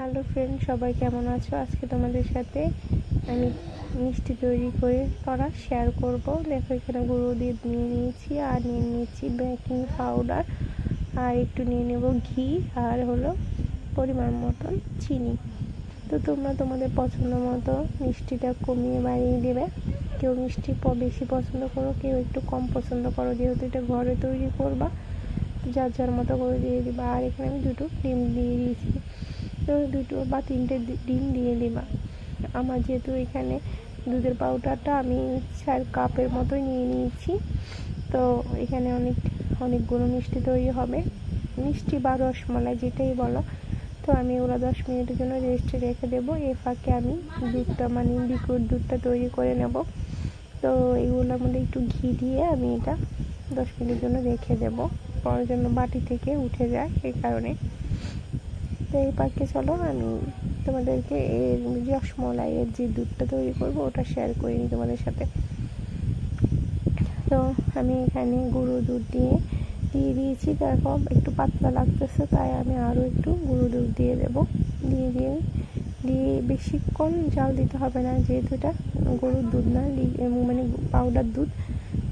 Hello friend সবাই কেমন আছো? আজকে তোমাদের সাথে আমি মিষ্টি তৈরি করে করা শেয়ার করব। দেখো, এখানে গুঁড়ো দিয়ে নিয়ে নিয়েছি আর নিয়ে নিয়েছি বেকিং পাউডার আর একটু নিয়ে নেব ঘি আর হলো পরিমাণ মতন চিনি। তো তোমরা তোমাদের পছন্দ মতো মিষ্টিটা কমিয়ে বাড়িয়ে দেবে। কেউ মিষ্টি বেশি পছন্দ করো, কেউ একটু কম পছন্দ করো। যেহেতু এটা ঘরে তৈরি করবা যার যার মতো করে দিয়ে দিবা। আর এখানে আমি দুটো ডিম দিয়ে দিয়েছি। তো দুটো বা তিনটে ডিম দিয়ে দিবা। আমার যেহেতু এখানে দুধের পাউডারটা আমি চার কাপের মতোই নিয়ে নিয়েছি। তো এখানে অনেক অনেকগুলো মিষ্টি তৈরি হবে। মিষ্টি বা রসমালাই যেটাই বলো। তো আমি ওরা দশ মিনিটের জন্য রেস্টে রেখে দেবো। এ ফাঁকে আমি দুধটা মানে লিকুইড দুধটা তৈরি করে নেব। তো এগুলোর মধ্যে একটু ঘি দিয়ে আমি এটা দশ মিনিটের জন্য রেখে দেবো। পরের জন্য বাটি থেকে উঠে যায় এই কারণে। তো এই পার্কে চলো, আমি তোমাদেরকে এর রসমলাইয়ের যে দুধটা তৈরি করব, ওটা শেয়ার করে নিই তোমাদের সাথে। তো আমি এখানে গুঁড়ো দুধ দিয়ে দিয়ে দিয়েছি। দেখো, একটু পাতলা লাগতেছে, তাই আমি আরও একটু গুঁড়ো দুধ দিয়ে দেব। দিয়ে দিয়ে দিয়ে বেশিক্ষণ জাল দিতে হবে না, যেহেতু এটা গরুর দুধ না মানে পাউডার দুধ।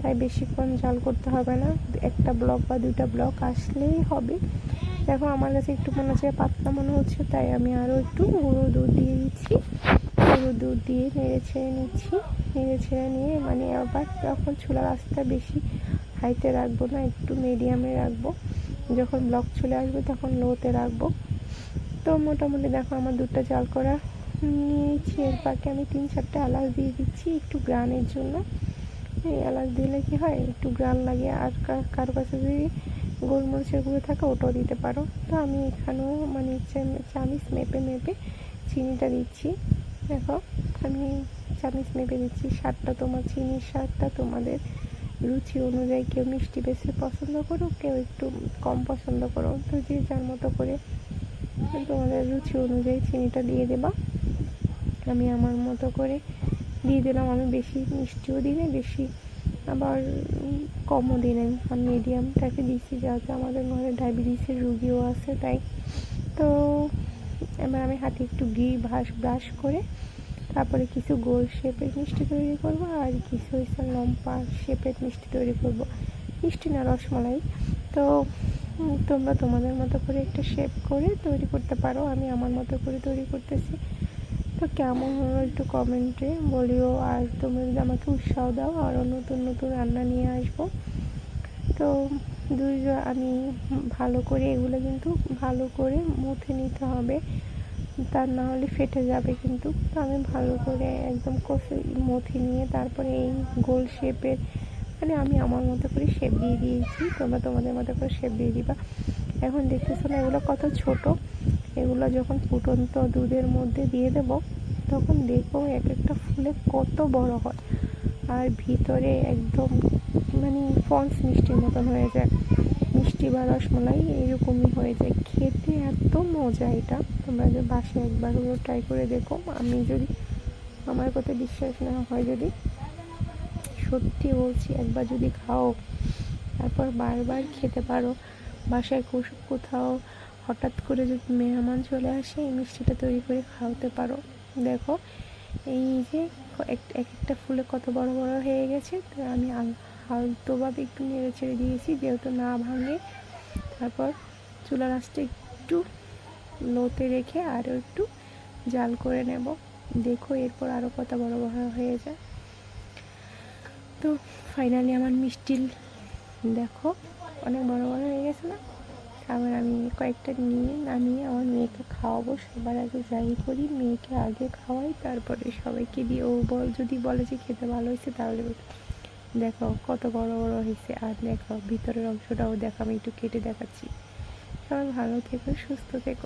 তাই বেশিক্ষণ জাল করতে হবে না। একটা ব্লক বা দুইটা ব্লক আসলেই হবে। দেখো আমার কাছে একটু মনে হচ্ছে পাতলা মনে হচ্ছে, তাই আমি আরও একটু গুঁড়ো দুধ দিয়ে দিচ্ছি। গুঁড়ো দুধ দিয়ে নেড়ে ছেড়ে নিচ্ছি। নেড়ে ছেড়ে নিয়ে মানে আবার যখন চুলার আঁচটা বেশি হাইতে রাখব না, একটু মিডিয়ামে রাখব, যখন ব্লক চলে আসবে তখন লোতে রাখব। তো মোটামুটি দেখো আমার দুধটা জাল করা নিয়েছি। এর পাকে আমি তিন চারটে এলাচ দিয়ে দিচ্ছি একটু গ্রানের জন্য। এলাচ দিলে কি হয়? একটু গ্রান লাগে আর কারও কাছে যদি গোলমরিচের গুঁড়ো থাকে, ওটাও দিতে পারো। তো আমি এখানেও মানে চামিচ মেপে মেপে চিনিটা দিচ্ছি। দেখো, আমি চামিচ মেপে দিচ্ছি। স্বাদটা তোমার, চিনির স্বাদটা তোমাদের রুচি অনুযায়ী কেউ মিষ্টি বেশি পছন্দ করো কেউ একটু কম পছন্দ করো তো যে যার মতো করে তোমাদের রুচি অনুযায়ী চিনিটা দিয়ে দেবা। আমি আমার মতো করে দিয়ে দিলাম। আমি বেশি মিষ্টিও দিই বেশি আবার কমও দিই মিডিয়ামটাকে দিচ্ছি যাতে আমাদের ঘরে ডায়াবেটিসের রুগীও আছে, তাই। তো এবার আমি হাতে একটু ঘি ভাস ব্রাশ করে তারপরে কিছু গোল শেপের মিষ্টি তৈরি করব, আর কিছু হচ্ছে লম্বা শেপের মিষ্টি তৈরি করব। মিষ্টি না, রসমালাই। তো তোমরা তোমাদের মতো করে একটা শেপ করে তৈরি করতে পারো, আমি আমার মতো করে তৈরি করতেছি। তো কেমন হলো একটু কমেন্টে বলিও, আর তোমরা যদি আমাকে উৎসাহ দাও, আরও নতুন নতুন রান্না নিয়ে আসব। তো দুই আমি ভালো করে এগুলো কিন্তু ভালো করে মুথে নিতে হবে। তার না হলে ফেটে যাবে কিন্তু। তো আমি ভালো করে একদম কষে মথে নিয়ে তারপরে এই গোল শেপের মানে আমি আমার মতো করে শেপ দিয়ে দিয়েছি। তোমরা তোমাদের মতো করে শেপ দিয়ে দিবা। এখন দেখতেছো না এগুলো কত ছোট। এগুলো যখন ফুটন্ত দুধের মধ্যে দিয়ে দেব, তখন দেখো এক একটা ফুলে কত বড় হয়। আর ভিতরে একদম মানে ফন্স মিষ্টির মতন হয়ে যায়। মিষ্টি বা রসমলাই এরকমই হয়ে যায়। খেতে এত মজা এটা। তোমরা যে বাসে একবার হলো ট্রাই করে দেখো। আমি যদি, আমার কথা বিশ্বাস না হয় যদি, সত্যি বলছি, একবার যদি খাও, তারপর বারবার খেতে পারো। বাসায় কোথাও হঠাৎ করে যদি মেহমান চলে আসে, এই মিষ্টিটা তৈরি করে খাওয়াতে পারো। দেখো, এই যে এক একটা ফুলে কত বড় বড় হয়ে গেছে, তো আমি হালতোভাবে একটু নেড়ে ছেড়ে দিয়েছি, যেহেতু না ভাঙে। তারপর চুলার আঁচটা একটু লোতে রেখে আরও একটু জাল করে নেব। দেখো, এরপর আরও কত বড় বড় হয়ে যায়। তো ফাইনালি আমার মিষ্টি দেখো অনেক বড় বড় হয়ে গেছে না? আবার আমি কয়েকটা নিয়ে নামিয়ে আমার মেয়েকে খাওয়াবো। সবার আগে যাই করি, মেয়েকে আগে খাওয়াই, তারপরে সবাইকে দিয়ে ও বল, যদি বলে যে খেতে ভালো হয়েছে তাহলে দেখো কত বড় বড় হয়েছে। আর দেখো ভিতরের অংশটাও দেখো, আমি একটু কেটে দেখাচ্ছি। সবাই ভালো থেকো, সুস্থ থেকো।